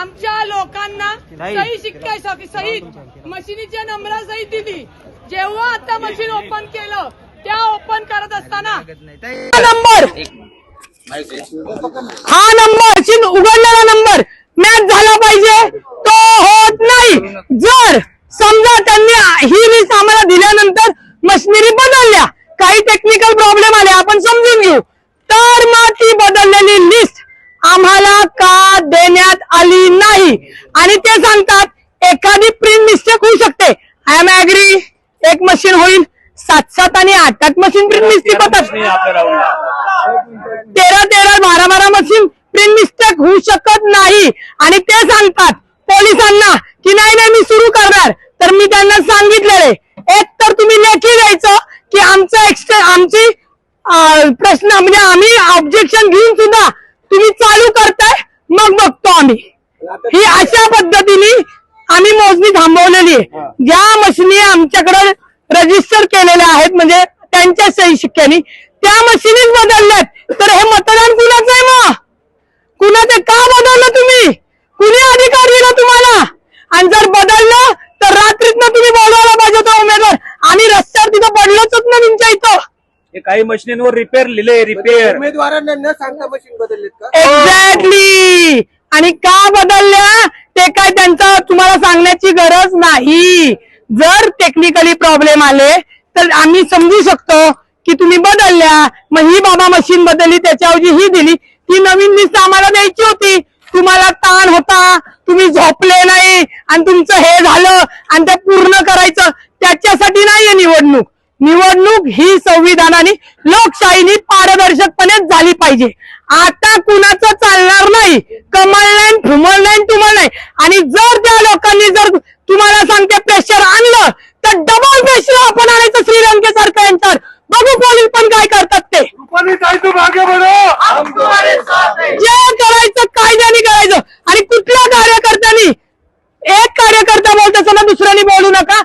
आमच्या लोकांना सही शिक्का सहित मशिनीच्या नंबरा सहित दिली. जेव्हा आता मशीन ओपन केलं त्या ओपन करत असताना हा नंबर हा नंबर चिन उघडलेला नंबर मॅच झाला पाहिजे. तो होत नाही. जर समजा त्यांनी ही लिस्ट आम्हाला दिल्यानंतर मशिनरी बदलल्या. काही टेक्निकल प्रॉब्लेम आले आपण समजून घेऊ तर मग ती बदललेली लिस्ट आम्हाला का देण्यात आली नाही आणि ते सांगतात एखादी प्रिंट मिस्टेक होऊ शकते. आय एम ऍग्री एक मशीन होईल. सात सात आणि आठ आठ मशीन प्रिंट मिस्टेक होतात. तेरा तेरा बारा बारा मशीन प्रिंट मिस्टेक होऊ शकत नाही. आणि ते सांगतात पोलिसांना की नाही नाही मी सुरू करणार. तर मी त्यांना सांगितलेले. एक तर तुम्ही लेखी द्यायचं की आमचं एक्स्ट्रा आमची प्रश्न म्हणजे आम्ही ऑब्जेक्शन घेऊन सुद्धा तुम्ही चालू करताय मग बघतो आम्ही. ही अशा पद्धतीने आम्ही मोजणी थांबवलेली आहे. ज्या मशिनी आमच्याकडे रजिस्टर केलेल्या आहेत म्हणजे त्यांच्या सही शिक्क्यानी त्या मशिनीच बदलल्यात. तर हे मतदान कुणाचं आहे मग? कुणाचं का बदललं तुम्ही? कुणी अधिकार दिला तुम्हाला? आणि जर बदललं तर रात्रीतनं तुम्ही बोलवायला पाहिजे तो उमेदवार. आम्ही रस्त्यावर तिथं पडलोच ना तुमच्या इथं. हे काही मशिनींवर रिपेअर लिहिलंय रिपेअर उमेदवारांना न सांगता मशीन बदललेत का? एक्झॅक्टली आणि का बदलल्या? ते काय त्यांचा तुम्हाला सांगण्याची गरज नाही. जर टेक्निकली प्रॉब्लेम आले तर आम्ही समजू शकतो की तुम्ही बदलल्या. मग ही बाबा मशीन बदलली त्याच्याऐवजी ही दिली. ती नवीन लिस्ट आम्हाला द्यायची होती. तुम्हाला ताण होता तुम्ही झोपले नाही आणि तुमचं हे झालं आणि ते पूर्ण करायचं. त्याच्यासाठी नाहीये निवडणूक. निवडणूक ही संविधानाने लोकशाहीने पारदर्शकपणे झाली पाहिजे. आता कुणाचं चालणार नाही? कमळ नाही ठुमळ नाही तुमळ नाही. आणि जर त्या लोकांनी जर तुम्हाला सांगते प्रेशर आणलं तर डबल प्रेशर आपण आणायचं श्रीलंकेसारखं यांच्यावर. बघू पोलीस पण काय करतात ते. जे करायचं कायद्याने करायचं. आणि कुठल्या कार्यकर्त्यांनी एक कार्यकर्ता बोलत असताना दुसऱ्यानी बोलू नका.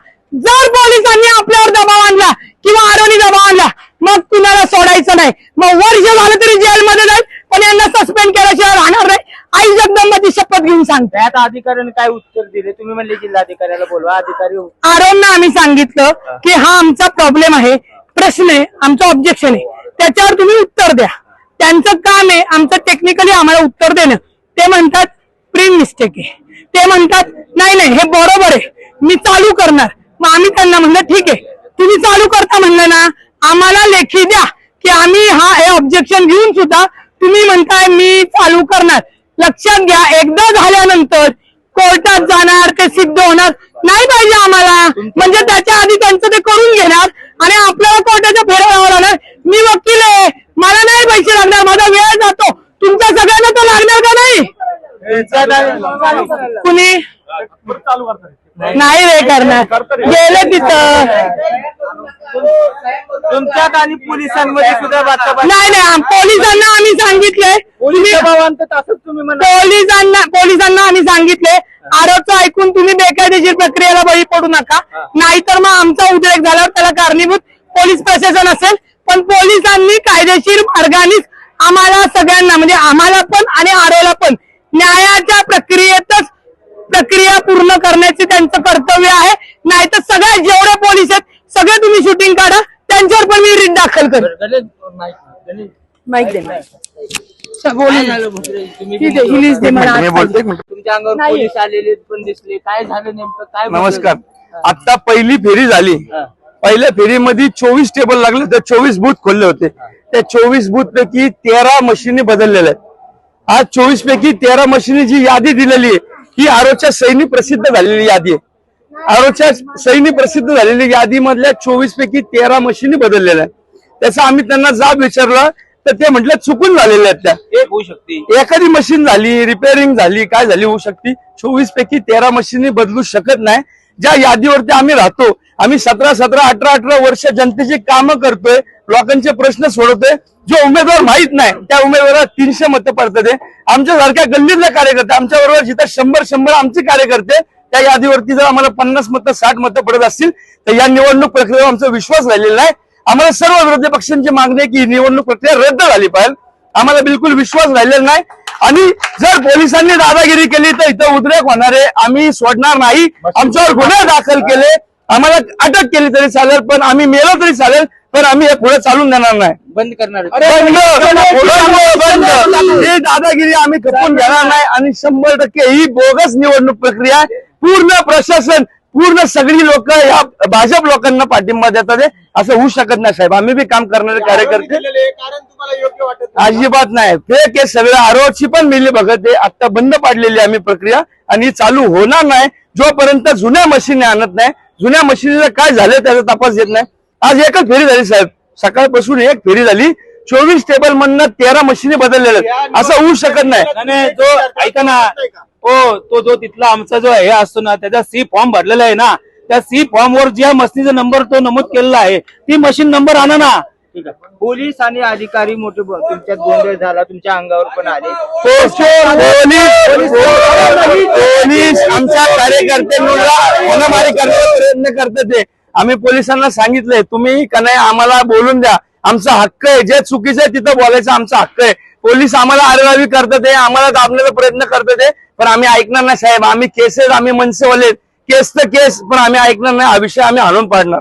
जर पोलिसांनी आपल्यावर दबाव आणला किंवा आरोनी दबाव आणला मग कुणाला सोडायचं नाही. मग वर्ष झालं तरी जेलमध्ये जाईल पण यांना सस्पेंड केल्याशिवाय राहणार आई जगदंबाची शपथ घेऊन सांगते. त्यात अधिकाऱ्याने काय उत्तर दिले? तुम्ही म्हणले जिल्हाधिकाऱ्याला बोलवा अधिकारी आरोनना आम्ही सांगितलं की हा आमचा प्रॉब्लेम आहे प्रश्न आहे आमचं ऑब्जेक्शन आहे. त्याच्यावर तुम्ही उत्तर द्या. त्यांचं काम आहे आमचं टेक्निकली आम्हाला उत्तर देणं. ते म्हणतात प्रिंट मिस्टेक आहे. ते म्हणतात नाही नाही हे बरोबर आहे. मी चालू करणार. मग आम्ही त्यांना म्हणलं ठीक आहे. तुम्ही चालू करता म्हणलं ना आम्हाला लेखी द्या की आम्ही हा हे ऑब्जेक्शन घेऊन सुद्धा तुम्ही म्हणताय मी चालू करणार. लक्षात घ्या एकदा झाल्यानंतर कोर्टात जाणार ते सिद्ध होणार नाही पाहिजे आम्हाला. म्हणजे त्याच्या आधी त्यांचं ते करून घेणार आणि आपल्याला कोर्टाच्या फेऱ्या लागणार. मी वकील आहे मला नाही पैसे लागणार माझा वेळ जातो. तुमच्या सगळ्यांना तर लागणार का नाही? कुणी? नाही. रे करणार गेले तिथं. तुमच्यात आणि पोलिसांमध्ये सुद्धा नाही नाही आम- पोलिसांना आम्ही सांगितलंय पोलीस दबावांत तसंच तुम्ही म्हणा पोलिसांना पोलिसांना आम्ही सांगितले. आरोपचं ऐकून तुम्ही बेकायदेशीर प्रक्रियेला बळी पडू नका. नाहीतर मग आमचा उद्रेक झाल्यावर त्याला कारणीभूत पोलीस प्रशासन असेल. पण पोलिसांनी कायदेशीर मार्गानेच आम्हाला सगळ्यांना म्हणजे आम्हाला पण आणि आरोला पण न्यायाच्या प्रक्रियेतच प्रक्रिया पूर्ण करण्याचे त्यांचं कर्तव्य आहे. नाहीतर सगळ्या जेवढे पोलीस आहेत सगळे तुम्ही शूटिंग काढा. त्यांच्यावर पण मी रीट दाखल करेन. माहिती. तुमच्या अंगावर. पोलीस आलेले पण दिसले. काय झालं नेमकं? काय? नमस्कार. आता पहिली फेरी झाली. पहिल्या फेरीमध्ये चोवीस टेबल लागले तर चोवीस बूथ खोलले होते. त्या चोवीस बूथ पैकी तेरा मशिनी बदललेल्या आहेत. आज चोवीस पैकी तेरा मशिनी जी यादी दिलेली आहे. ही आरोच्या सैनी प्रसिद्ध झालेली यादी आहे. आरोच्या सैनी प्रसिद्ध झालेली यादी मधल्या चोवीस पैकी तेरा मशिनी बदललेल्या आहेत. त्याचा आम्ही त्यांना जाब विचारला तर ते म्हटलं चुकून झालेल्या आहेत त्या. एक होऊ शकते. एखादी मशीन झाली रिपेअरिंग झाली काय झाली होऊ शकते. चोवीस पैकी तेरा मशीनी बदलू शकत नाही. ज्या यादीवरती आम्ही राहतो आम्ही सतरा सतरा अठरा अठरा वर्ष जनतेची कामं करतोय लोकांचे प्रश्न सोडवतोय. जो उमेदवार माहीत नाही त्या उमेदवाराला तीनशे मतं पडतात. ते. आमच्या सारख्या गल्लीतले कार्यकर्ते आमच्या बरोबर जिथं शंभर शंभर आमचे कार्यकर्ते त्या यादीवरती जर आम्हाला पन्नास मतं साठ मतं पडत असतील तर या निवडणूक प्रक्रियेवर आमचा विश्वास राहिलेला आहे आम्हाला सर्व विरोधी पक्षांची मागणी आहे की ही निवडणूक प्रक्रिया रद्द झाली पाहिजे. आम्हाला बिलकुल विश्वास राहिलेला नाही. आणि जर पोलिसांनी दादागिरी केली तर इथं उद्रेक होणार आहे. आम्ही सोडणार नाही. आमच्यावर गुन्हे दाखल केले. आम्हाला अटक केली तरी चालेल पण आम्ही मेलो तरी चालेल पण आम्ही हे पुढे चालून देणार नाही. बंद करणार बंद बंद बंद ही दादागिरी आम्ही खपून घेणार नाही आणि शंभर टक्के ही बोगस निवडणूक प्रक्रिया आहे. पूर्ण प्रशासन पूर्ण सगळी लोक या भाजप लोकांना पाठिंबा देतात. असं होऊ शकत नाही साहेब. आम्ही बी काम करणारे कार्यकर्ते. केलेलं आहे, कारण तुम्हाला योग्य वाटत नाही. अजिबात नाही. फेक हे सगळं आरोपची पण मिली बघत आहे. आता बंद पाडलेली आहे आम्ही प्रक्रिया आणि ही चालू होणार नाही. जोपर्यंत जुन्या मशीन आणत नाही जुन्या मशीनीला काय झालं त्याचा तपास येत नाही. आज एकच फेरी झाली साहेब. सकाळपासून एक फेरी झाली. चोवीस टेबल मधनं तेरा मशीनी बदललेल्या. असं होऊ शकत नाही. जो ऐका ना. हो तो जो तिथला आमचा जो हे असतो ना त्याचा सी फॉर्म भरलेला आहे ना. त्या सी फॉर्म वर ज्या मशीनचा नंबर तो नमूद केलेला आहे ती मशीन नंबर आणा ना. ठीक आहे. पोलीस आणि अधिकारी मोठे ब- तुमच्यात गोंधळ झाला तुमच्या अंगावर पण आले. पोलीस पोलीस आमच्या कार्यकर्त्यांना होणामारी करण्याचा प्रयत्न करतात ते. आम्ही पोलिसांना सांगितलंय तुम्ही का नाही आम्हाला बोलून द्या. आमचा हक्क आहे जे चुकीचं आहे तिथं बोलायचा आमचा हक्क आहे. पोलीस आम्हाला आरेरावी करतात आहे आम्हाला दाबण्याचा प्रयत्न करतात आहे पण आम्ही ऐकणार नाही साहेब. आम्ही केसेस आम्ही मनसेवाले केस तर केस पण आम्ही ऐकणार नाही. हा विषय आम्ही हाणून पाडणार.